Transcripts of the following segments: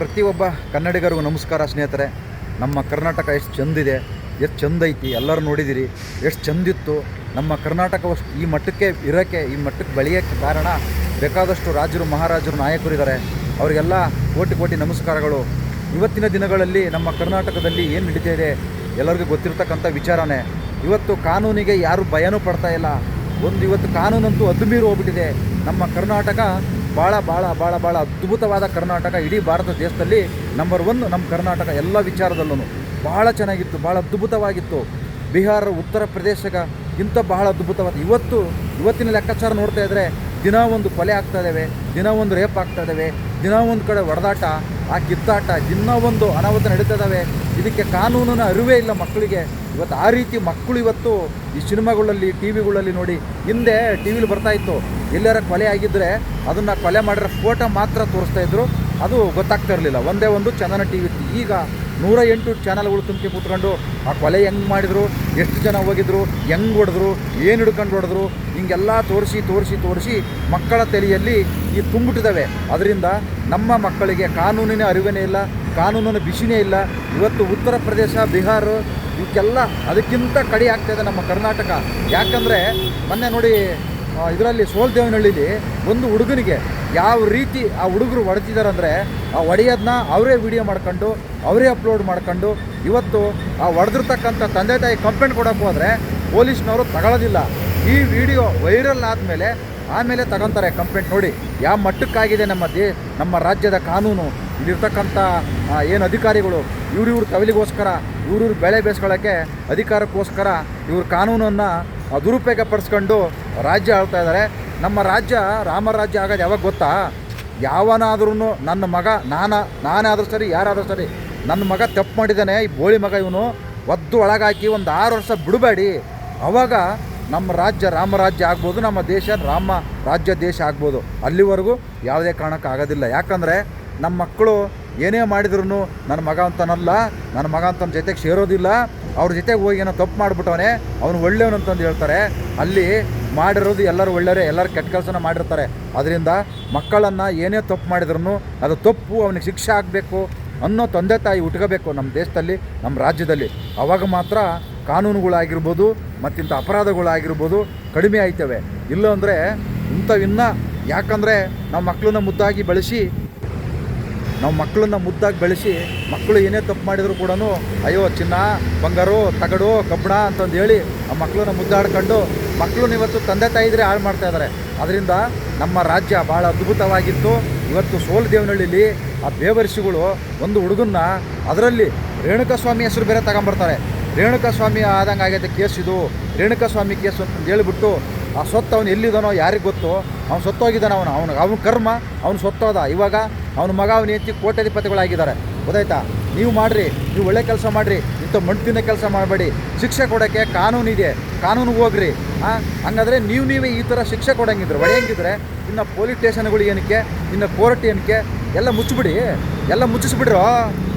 ಪ್ರತಿಯೊಬ್ಬ ಕನ್ನಡಿಗರಿಗೂ ನಮಸ್ಕಾರ ಸ್ನೇಹಿತರೆ. ನಮ್ಮ ಕರ್ನಾಟಕ ಎಷ್ಟು ಚಂದಿದೆ ಎಷ್ಟು ಚೆಂದ ಐತಿ, ಎಲ್ಲರೂ ನೋಡಿದಿರಿ. ಎಷ್ಟು ಚಂದಿತ್ತು ನಮ್ಮ ಕರ್ನಾಟಕ ಈ ಮಟ್ಟಕ್ಕೆ ಇರೋಕ್ಕೆ, ಈ ಮಟ್ಟಕ್ಕೆ ಬೆಳೆಯೋಕ್ಕೆ ಕಾರಣ ಬೇಕಾದಷ್ಟು ರಾಜರು, ಮಹಾರಾಜರು ನಾಯಕರು ಇದ್ದಾರೆ ಅವರಿಗೆಲ್ಲ ಕೋಟಿ ಕೋಟಿ ನಮಸ್ಕಾರಗಳು. ಇವತ್ತಿನ ದಿನಗಳಲ್ಲಿ ನಮ್ಮ ಕರ್ನಾಟಕದಲ್ಲಿ ಏನು ನಡೀತಾ ಇದೆ ಎಲ್ಲರಿಗೂ ಗೊತ್ತಿರ್ತಕ್ಕಂಥ ವಿಚಾರನೇ. ಇವತ್ತು ಕಾನೂನಿಗೆ ಯಾರೂ ಭಯನೂ ಪಡ್ತಾ ಇಲ್ಲ. ಒಂದು ಇವತ್ತು ಕಾನೂನಂತೂ ಅದುಮೀರು ಹೋಗ್ಬಿಟ್ಟಿದೆ. ನಮ್ಮ ಕರ್ನಾಟಕ ಭಾಳ ಭಾಳ ಭಾಳ ಭಾಳ ಅದ್ಭುತವಾದ ಕರ್ನಾಟಕ ಇಡೀ ಭಾರತ ದೇಶದಲ್ಲಿ ನಂಬರ್ ಒನ್ ನಮ್ಮ ಕರ್ನಾಟಕ ಎಲ್ಲ ವಿಚಾರದಲ್ಲೂ ಭಾಳ ಚೆನ್ನಾಗಿತ್ತು ಭಾಳ ಅದ್ಭುತವಾಗಿತ್ತು. ಬಿಹಾರ, ಉತ್ತರ ಪ್ರದೇಶಗ ಇಂಥ ಬಹಳ ಅದ್ಭುತವಾದ ಇವತ್ತು, ಇವತ್ತಿನ ಲೆಕ್ಕಾಚಾರ ನೋಡ್ತಾ ಇದ್ದರೆ ದಿನ ಒಂದು ಕೊಲೆ ಆಗ್ತಾ ಇದ್ದಾವೆ ದಿನ ಒಂದು ರೇಪ್ ಆಗ್ತಾ ಇದ್ದಾವೆ ದಿನ ಒಂದು ಕಡೆ ಹೊಡೆದಾಟ, ಆ ಕಿತ್ತಾಟ, ದಿನ ಒಂದು ಅನಾಹುತ ನಡೀತಾ ಇದ್ದಾವೆ ಇದಕ್ಕೆ ಕಾನೂನಿನ ಅರಿವೇ ಇಲ್ಲ ಮಕ್ಕಳಿಗೆ. ಇವತ್ತು ಆ ರೀತಿ ಮಕ್ಕಳು ಇವತ್ತು ಈ ಸಿನಿಮಾಗಳಲ್ಲಿ ಟಿ ವಿಗಳಲ್ಲಿ ನೋಡಿ ಹಿಂದೆ ಟಿ ವಿಲಿ ಬರ್ತಾ ಇತ್ತು. ಎಲ್ಲಾರ ಕೊಲೆ ಆಗಿದ್ದರೆ ಅದನ್ನು ಕೊಲೆ ಮಾಡಿರೋ ಫೋಟೋ ಮಾತ್ರ ತೋರಿಸ್ತಾ ಇದ್ದರು ಅದು ಗೊತ್ತಾಗ್ತಾ ಇರಲಿಲ್ಲ. ಒಂದೇ ಒಂದು ಚಂದನ ಟಿ ವಿ ಈಗ ನೂರ ಎಂಟು ಚಾನಲ್ಗಳು ತುಂಬಿ ಕೂತ್ಕೊಂಡು ಆ ಕೊಲೆ ಹೆಂಗೆ ಮಾಡಿದರು, ಎಷ್ಟು ಜನ ಹೋಗಿದ್ರು, ಹೆಂಗೆ ಹೊಡೆದ್ರು, ಏನು ಹಿಡ್ಕೊಂಡು ಹೊಡೆದ್ರು, ಹಿಂಗೆಲ್ಲ ತೋರಿಸಿ ತೋರಿಸಿ ತೋರಿಸಿ ಮಕ್ಕಳ ತಲೆಯಲ್ಲಿ ಈ ತುಂಬಿಟ್ಟಿದ್ದಾವೆ. ಅದರಿಂದ ನಮ್ಮ ಮಕ್ಕಳಿಗೆ ಕಾನೂನಿನ ಅರಿವೇನೇ ಇಲ್ಲ, ಕಾನೂನಿನ ಬಿಸಿನೇ ಇಲ್ಲ. ಇವತ್ತು ಉತ್ತರ ಪ್ರದೇಶ, ಬಿಹಾರ, ಇವಕ್ಕೆಲ್ಲ ಅದಕ್ಕಿಂತ ಕಡಿ ಆಗ್ತಾಯಿದೆ ನಮ್ಮ ಕರ್ನಾಟಕ. ಯಾಕಂದರೆ ಮೊನ್ನೆ ನೋಡಿ ಇದರಲ್ಲಿ ಸೋಲ್ದೇವನಹಳ್ಳಿಲಿ ಒಂದು ಹುಡುಗನಿಗೆ ಯಾವ ರೀತಿ ಆ ಹುಡುಗರು ಹೊಡೆತಿದ್ದಾರೆ ಅಂದರೆ ಆ ಒಡೆಯೋದನ್ನ ಅವರೇ ವಿಡಿಯೋ ಮಾಡ್ಕೊಂಡು, ಅವರೇ ಅಪ್ಲೋಡ್ ಮಾಡ್ಕೊಂಡು, ಇವತ್ತು ಆ ಹೊಡೆದಿರ್ತಕ್ಕಂಥ ತಂದೆ ತಾಯಿ ಕಂಪ್ಲೇಂಟ್ ಕೊಡೋಕ್ಕೆ ಹೋದರೆ ಪೊಲೀಸ್ನವರು ತಗೊಳ್ಳೋದಿಲ್ಲ. ಈ ವಿಡಿಯೋ ವೈರಲ್ ಆದಮೇಲೆ ಆಮೇಲೆ ತಗೊತಾರೆ ಕಂಪ್ಲೇಂಟ್ ನೋಡಿ. ಯಾವ ಮಟ್ಟಕ್ಕಾಗಿದೆ ನಮ್ಮ ದೇ, ನಮ್ಮ ರಾಜ್ಯದ ಕಾನೂನು? ಇಲ್ಲಿರ್ತಕ್ಕಂಥ ಏನು ಅಧಿಕಾರಿಗಳು? ಇವ್ರಿವ್ರ ಇವ್ರ ತವಲಿಗೋಸ್ಕರ, ಇವ್ರಿವ್ರ ಬೆಳೆ ಬೇಯಿಸ್ಕೊಳ್ಳೋಕ್ಕೆ ಅಧಿಕಾರಕ್ಕೋಸ್ಕರ ಇವ್ರ ಕಾನೂನನ್ನು ದುರುಪಯೋಗ ಪಡಿಸ್ಕೊಂಡು ರಾಜ್ಯ ಆಳ್ತಾ ಇದ್ದಾರೆ. ನಮ್ಮ ರಾಜ್ಯ ರಾಮರಾಜ್ಯ ಆಗೋದು ಯಾವಾಗ ಗೊತ್ತಾ? ಯಾವನಾದ್ರೂ ನನ್ನ ಮಗ, ನಾನ ನಾನಾದರೂ ಸರಿ, ಯಾರಾದರೂ ಸರಿ, ನನ್ನ ಮಗ ತಪ್ಪು ಮಾಡಿದ್ದಾನೆ, ಈ ಬೋಳಿ ಮಗ ಇವನು, ಒದ್ದು ಒಳಗಾಕಿ ಒಂದು ಆರು ವರ್ಷ ಬಿಡಬೇಡಿ. ಅವಾಗ ನಮ್ಮ ರಾಜ್ಯ ರಾಮರಾಜ್ಯ ಆಗ್ಬೋದು, ನಮ್ಮ ದೇಶ ರಾಮ ರಾಜ್ಯ ದೇಶ ಆಗ್ಬೋದು. ಅಲ್ಲಿವರೆಗೂ ಯಾವುದೇ ಕಾರಣಕ್ಕೆ ಆಗೋದಿಲ್ಲ. ಯಾಕಂದರೆ ನಮ್ಮ ಮಕ್ಕಳು ಏನೇ ಮಾಡಿದ್ರು ನನ್ನ ಮಗ ಅಂತನಲ್ಲ, ನನ್ನ ಮಗ ಅಂತ ಜೊತೆಗೆ ಸೇರೋದಿಲ್ಲ. ಅವ್ರ ಜೊತೆಗೆ ಹೋಗಿ ಏನೋ ತಪ್ಪು ಮಾಡಿಬಿಟ್ಟವನೆ, ಅವನು ಒಳ್ಳೆಯವನು ಅಂತಂದು ಹೇಳ್ತಾರೆ. ಅಲ್ಲಿ ಮಾಡಿರೋದು ಎಲ್ಲರೂ ಒಳ್ಳೆಯವರೇ, ಎಲ್ಲರೂ ಕೆಟ್ಟ ಕೆಲಸನ ಮಾಡಿರ್ತಾರೆ. ಅದರಿಂದ ಮಕ್ಕಳನ್ನು ಏನೇ ತಪ್ಪು ಮಾಡಿದ್ರು ಅದು ತಪ್ಪು, ಅವನಿಗೆ ಶಿಕ್ಷೆ ಆಗಬೇಕು ಅನ್ನೋ ತಂದೆ ತಾಯಿ ಉಟ್ಕೋಬೇಕು ನಮ್ಮ ದೇಶದಲ್ಲಿ, ನಮ್ಮ ರಾಜ್ಯದಲ್ಲಿ. ಅವಾಗ ಮಾತ್ರ ಕಾನೂನುಗಳಾಗಿರ್ಬೋದು, ಮತ್ತಿಂಥ ಅಪರಾಧಗಳಾಗಿರ್ಬೋದು ಕಡಿಮೆ ಆಯ್ತವೆ. ಇಲ್ಲ ಅಂದರೆ ಇಂಥವಿನ್ನ ಯಾಕಂದರೆ ನಮ್ಮ ಮಕ್ಕಳನ್ನ ಮುದ್ದಾಗಿ ಬೆಳೆಸಿ ನಾವು ಮಕ್ಕಳನ್ನ ಮುದ್ದಾಗಿ ಬೆಳೆಸಿ, ಮಕ್ಕಳು ಏನೇ ತಪ್ಪು ಮಾಡಿದ್ರು ಕೂಡ ಅಯ್ಯೋ, ಚಿನ್ನ, ಬಂಗಾರು, ತಗಡು, ಕಬ್ಬಣ ಅಂತಂದು ಹೇಳಿ ಆ ಮಕ್ಕಳನ್ನ ಮುದ್ದಾಡ್ಕೊಂಡು ಮಕ್ಕಳು ಇವತ್ತು ತಂದೆ ತಾಯಿದ್ರೆ ಹಾಳು ಮಾಡ್ತಾ ಇದ್ದಾರೆ ಅದರಿಂದ ನಮ್ಮ ರಾಜ್ಯ ಭಾಳ ಅದ್ಭುತವಾಗಿತ್ತು. ಇವತ್ತು ಸೋಲ್ ದೇವನಹಳ್ಳಿಲಿ ಆ ದೇವರ್ಷಿಗಳು ಒಂದು ಹುಡುಗನ್ನ ಅದರಲ್ಲಿ ರೇಣುಕ ಸ್ವಾಮಿ ಹೆಸರು ಬೇರೆ ತಗೊಂಬರ್ತಾರೆ. ರೇಣುಕಾ ಸ್ವಾಮಿ ಆದಂಗೆ ಆಗೈತೆ ಕೇಸ್ ಇದು. ರೇಣುಕಾ ಸ್ವಾಮಿ ಕೇಸ್ ಅಂತ ಹೇಳ್ಬಿಟ್ಟು ಆ ಸೊತ್ತು ಅವನು ಎಲ್ಲಿದ್ದಾನೋ ಯಾರಿಗೆ ಗೊತ್ತು? ಅವ್ನು ಸತ್ತೋಗಿದ್ದಾನೆ ಅವನು. ಅವನು ಅವನ ಕರ್ಮ, ಅವ್ನು ಸತ್ತೋದ. ಇವಾಗ ಅವನ ಮಗ ಅವನ ಹೆಂಡತಿ ಕೋಟ್ಯಾಧಿಪತಿಗಳಾಗಿದ್ದಾರೆ. ಗೊತ್ತಾಯ್ತಾ? ನೀವು ಮಾಡಿರಿ. ನೀವು ಒಳ್ಳೆ ಕೆಲಸ ಮಾಡಿರಿ. ಇಂಥ ಮಣ್ತಿನ ಕೆಲಸ ಮಾಡಬೇಡಿ. ಶಿಕ್ಷೆ ಕೊಡೋಕ್ಕೆ ಕಾನೂನು ಇದೆ. ಕಾನೂನಿಗೆ ಹೋಗ್ರಿ. ಹಾಂ ಹಂಗಾದರೆ ನೀವು ನೀವೇ ಈ ಥರ ಶಿಕ್ಷೆ ಕೊಡಂಗಿದ್ರೆ ಒಡೆಯಂಗಿದ್ರೆ ಇನ್ನು ಪೊಲೀಸ್ ಸ್ಟೇಷನ್ಗಳು ಏನಕ್ಕೆ? ಇನ್ನು ಕೋರ್ಟ್ ಏನಕ್ಕೆ? ಎಲ್ಲ ಮುಚ್ಚಿಬಿಡಿ. ಎಲ್ಲ ಮುಚ್ಚಿಸ್ಬಿಡ್ರೋ?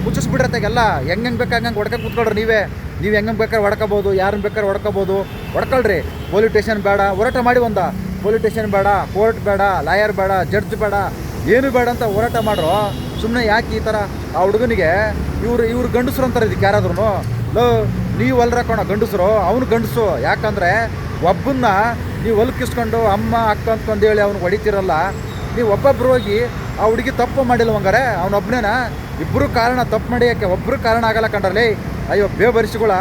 ಮುಚ್ಚಿಸ್ಬಿಡ್ರತ್ತಾಗೆಲ್ಲ. ಹೆಂಗೆ ಹೆಂಗೆ ಬೇಕಾ ಹಂಗೆ ಹೊಡ್ಕೊಂಡು ಕೂತ್ಕೊಳ್ರಿ ನೀವೇ. ನೀವು ಹೆಂಗೆ ಬೇಕಾದ್ರೆ ಹೊಡ್ಕೋಬೋದು ಯಾರನ್ನ ಬೇಕಾದ್ರೆ ಹೊಡ್ಕೋಬೋದು. ಹೊಡ್ಕೊಳ್ರಿ. ಪೊಲೀಸ್ ಸ್ಟೇಷನ್ ಬೇಡ, ಹೋರಾಟ ಮಾಡಿ ಒಂದ. ಪೊಲೀಸ್ ಸ್ಟೇಷನ್ ಬೇಡ, ಕೋರ್ಟ್ ಬೇಡ, ಲಾಯರ್ ಬೇಡ, ಜಡ್ಜ್ ಬೇಡ, ಏನು ಬೇಡ ಅಂತ ಹೋರಾಟ ಮಾಡ್ರು ಸುಮ್ಮನೆ ಯಾಕೆ ಈ ಥರ ಆ ಹುಡುಗನಿಗೆ ಇವ್ರು ಇವ್ರು ಗಂಡಸ್ರು ಅಂತಾರೆ ಇದಕ್ಕೆ ಯಾರಾದ್ರೂ ಲೋ, ನೀವು ಹೊಲ್ರಕೋಣ ಗಂಡಸರು, ಅವನು ಗಂಡಸು ಯಾಕಂದರೆ ಒಬ್ಬನ್ನ ನೀವು ಹೊಲ್ಕಿಸ್ಕೊಂಡು ಅಮ್ಮ, ಅಕ್ಕ ಅಂತಂದೇಳಿ ಅವ್ನಿಗೆ ಹೊಡಿತಿರಲ್ಲ. ನೀವು ಒಬ್ಬೊಬ್ರು ಹೋಗಿ ಆ ಹುಡುಗಿ ತಪ್ಪು ಮಾಡಿಲ್ಲ ಹಂಗಾರೆ ಅವನೊಬ್ಬನೇನ ಇಬ್ಬರು ಕಾರಣ ತಪ್ಪು ಮಾಡಿಯೋಕ್ಕೆ ಒಬ್ಬರು ಕಾರಣ ಆಗಲ್ಲ ಕಂಡ್ರಲ್ಲಿ. ಅಯ್ಯೋ ಬೇಬರಿಸಿಗಳ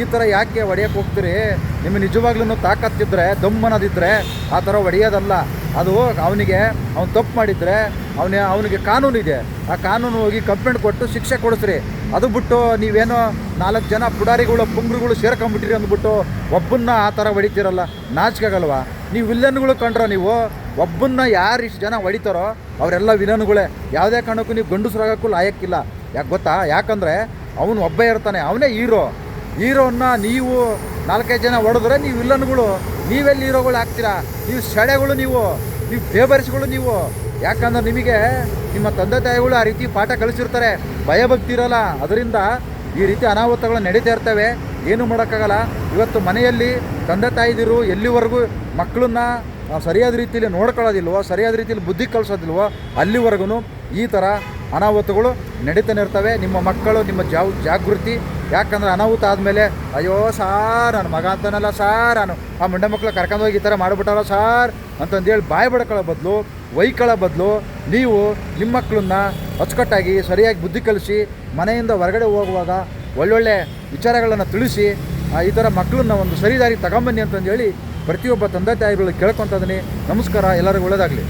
ಈ ಥರ ಯಾಕೆ ಹೊಡೆಯಕ್ಕೆ ಹೋಗ್ತೀರಿ? ನಿಮಗೆ ನಿಜವಾಗ್ಲೂ ತಾಕತ್ತಿದ್ರೆ ದಮ್ಮನದಿದ್ದರೆ ಆ ಥರ ಹೊಡೆಯೋದಲ್ಲ. ಅದು ಅವನಿಗೆ, ಅವ್ನು ತಪ್ಪು ಮಾಡಿದರೆ ಅವನ, ಅವನಿಗೆ ಕಾನೂನು ಇದೆ. ಆ ಕಾನೂನು ಹೋಗಿ ಕಂಪ್ಲೇಂಟ್ ಕೊಟ್ಟು ಶಿಕ್ಷೆ ಕೊಡಿಸ್ರಿ. ಅದು ಬಿಟ್ಟು ನೀವೇನೋ ನಾಲ್ಕು ಜನ ಪುಡಾರಿಗಳು, ಪುಂಗ್ರುಗಳು ಸೇರ್ಕೊಂಬಿಟ್ಟಿರಿ ಅಂದ್ಬಿಟ್ಟು ಒಬ್ಬನ್ನ ಆ ಥರ ಹೊಡಿತೀರಲ್ಲ? ನಾಚಿಕಾಗಲ್ವಾ? ನೀವು ವಿಲನ್ಗಳು ಕಂಡ್ರೋ ನೀವು? ಒಬ್ಬನ್ನ ಯಾರು ಇಷ್ಟು ಜನ ಹೊಡಿತಾರೋ, ಅವರೆಲ್ಲ ವಿಲನ್ಗಳೇ. ಯಾವುದೇ ಕಾರಣಕ್ಕೂ ನೀವು ಗಂಡಸ್ರಾಗಕ್ಕೂ ಲಾಯಕ್ಕಿಲ್ಲ. ಯಾಕೆ ಗೊತ್ತಾ? ಯಾಕಂದರೆ ಅವನು ಒಬ್ಬ ಇರ್ತಾನೆ, ಅವನೇ ಹೀರೋ. ಹೀರೋನ್ನ ನೀವು ನಾಲ್ಕೈದು ಜನ ಹೊಡೆದ್ರೆ ನೀವು ವಿಲನ್ಗಳು ನೀವೆಲ್ಲಿ ಹೀರೋಗಳು ಆಗ್ತೀರಾ? ನೀವು ಸೆಳೆಗಳು ನೀವು. ನೀವು ಬೇಬರಿಸ್ಗಳು ನೀವು. ಯಾಕಂದ್ರೆ ನಿಮಗೆ ನಿಮ್ಮ ತಂದೆ ತಾಯಿಗಳು ಆ ರೀತಿ ಪಾಠ ಕಲಿಸಿರ್ತಾರೆ. ಭಯಭಕ್ತಿ ಇರಲ್ಲ. ಅದರಿಂದ ಈ ರೀತಿ ಅನಾಹುತಗಳು ನಡೀತಾ ಇರ್ತವೆ. ಏನು ಮಾಡೋಕ್ಕಾಗಲ್ಲ. ಇವತ್ತು ಮನೆಯಲ್ಲಿ ತಂದೆ ತಾಯಿದಿರು ಎಲ್ಲಿವರೆಗೂ ಮಕ್ಕಳನ್ನ ಸರಿಯಾದ ರೀತಿಯಲ್ಲಿ ನೋಡ್ಕೊಳ್ಳೋದಿಲ್ವೋ, ಸರಿಯಾದ ರೀತಿಯಲ್ಲಿ ಬುದ್ಧಿ ಕಲಿಸೋದಿಲ್ವೋ ಅಲ್ಲಿವರೆಗೂ ಈ ಥರ ಅನಾಹುತಗಳು ನಡೀತಾನೆ ಇರ್ತವೆ. ನಿಮ್ಮ ಮಕ್ಕಳು, ನಿಮ್ಮ ಜಾವ್, ಜಾಗೃತಿ. ಯಾಕಂದ್ರೆ ಅನಾಹುತ ಆದಮೇಲೆ, ಅಯ್ಯೋ ಸಾರ್ ನನ್ನ ಮಗ ಅಂತಾನಲ್ಲ ಸಾರ್ ನಾನು. ಆ ಮಂಡ ಮಕ್ಕಳು ಕರ್ಕೊಂಡೋಗಿ ಈ ಥರ ಮಾಡಿಬಿಟ್ಟಲ್ಲ ಸಾರ್ ಅಂತಂದೇಳಿ ಬಾಯಿ ಬಡ್ಕೊಳ್ಳೋ ಬದಲು, ವೈಕಳ ಬದಲು, ನೀವು ನಿಮ್ಮ ಮಕ್ಕಳನ್ನ ಅಚ್ಚುಕಟ್ಟಾಗಿ ಸರಿಯಾಗಿ ಬುದ್ಧಿ ಕಲಿಸಿ, ಮನೆಯಿಂದ ಹೊರಗಡೆ ಹೋಗುವಾಗ ಒಳ್ಳೊಳ್ಳೆ ವಿಚಾರಗಳನ್ನು ತಿಳಿಸಿ ಈ ಥರ ಮಕ್ಕಳನ್ನ ಒಂದು ಸರಿದಾರಿ ತಗೊಂಬನ್ನಿ ಅಂತಂದೇಳಿ ಪ್ರತಿಯೊಬ್ಬ ತಂದೆ ತಾಯಿಗಳು ಕೇಳ್ಕೊತ ನಮಸ್ಕಾರ, ಎಲ್ಲರಿಗೂ ಒಳ್ಳೆಯದಾಗಲಿ